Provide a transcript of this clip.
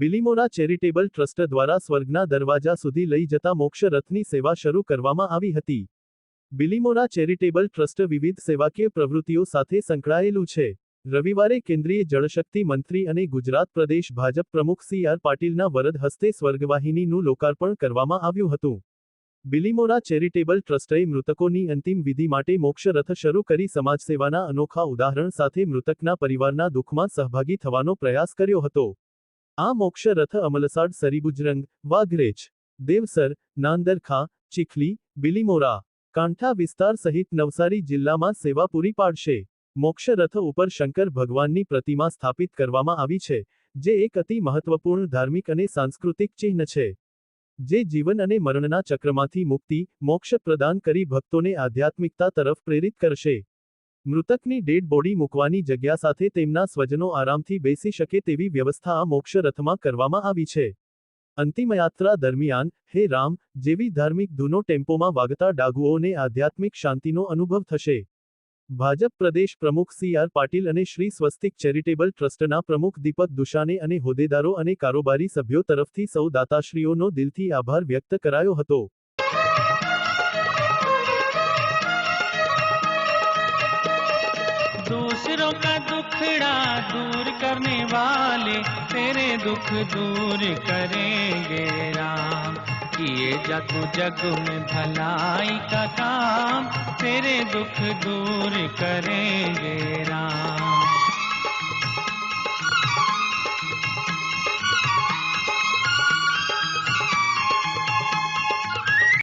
Bilimora charitable trust દ્વારા સ્વર્ગના દરવાજા સુધી લઈ જતા મોક્ષ રથની સેવા શરૂ કરવામાં આવી હતી. બિલીમોરા ચેરિટેબલ ટ્રસ્ટ વિવિધ સેવાકીય પ્રવૃત્તિઓ સાથે સંકળાયેલું છે. રવિવારે કેન્દ્રીય જળશક્તિ મંત્રી અને ગુજરાત પ્રદેશ ભાજપ પ્રમુખ સી આર પાટીલના વરદ હસ્તે સ્વર્ગવાહિનીનું લોકાર્પણ કરવામાં આવ્યું હતું. બિલીમોરા ચેરિટેબલ ટ્રસ્ટએ મૃતકોની અંતિમ વિધિ માટે મોક્ષરથ શરૂ કરી સમાજસેવાના અનોખા ઉદાહરણ સાથે મૃતકના પરિવારના દુઃખમાં સહભાગી થવાનો પ્રયાસ કર્યો હતો. આ મોક્ષ રથ અમલસાડ સરીબુજરંગ, વાઘરેજ, દેવસર, નાંદરખા, ચીખલી, બિલીમોરા, કાંઠા વિસ્તાર સહિત નવસારી જિલ્લામાં સેવા પૂરી પાડશે. મોક્ષ રથ ઉપર શંકર ભગવાનની પ્રતિમા સ્થાપિત કરવામાં આવી છે, જે એક અતિ મહત્વપૂર્ણ ધાર્મિક અને સાંસ્કૃતિક ચિહ્ન છે. જે જીવન અને મરણના ચક્રમાંથી મુક્તિ, મોક્ષ પ્રદાન કરી ભક્તોને આધ્યાત્મિકતા તરફ પ્રેરિત કરશે. મૃતકની ડેડ બોડી મૂકવાની જગ્યા સાથે તેમના સ્વજનો આરામથી બેસી શકે તેવી વ્યવસ્થા આ મોક્ષ રથમાં કરવામાં આવી છે. અંતિમયાત્રા દરમિયાન, હે રામ, જેવી ધાર્મિક ધૂનો ટેમ્પોમાં વાગતા ડાગુઓને આધ્યાત્મિક શાંતિનો અનુભવ થશે. ભાજપ પ્રદેશ પ્રમુખ સી આર પાટીલ અને શ્રી સ્વસ્તિક ચેરિટેબલ ટ્રસ્ટના પ્રમુખ દીપક દુશાને અને હોદ્દેદારો અને કારોબારી સભ્યો તરફથી સૌ દાતાશ્રીઓનો દિલથી આભાર વ્યક્ત કરાયો હતો. दूसरों का दुखड़ा दूर करने वाले तेरे दुख दूर करेंगे राम। किए जग जग में भलाई का काम तेरे दुख दूर करेंगे राम।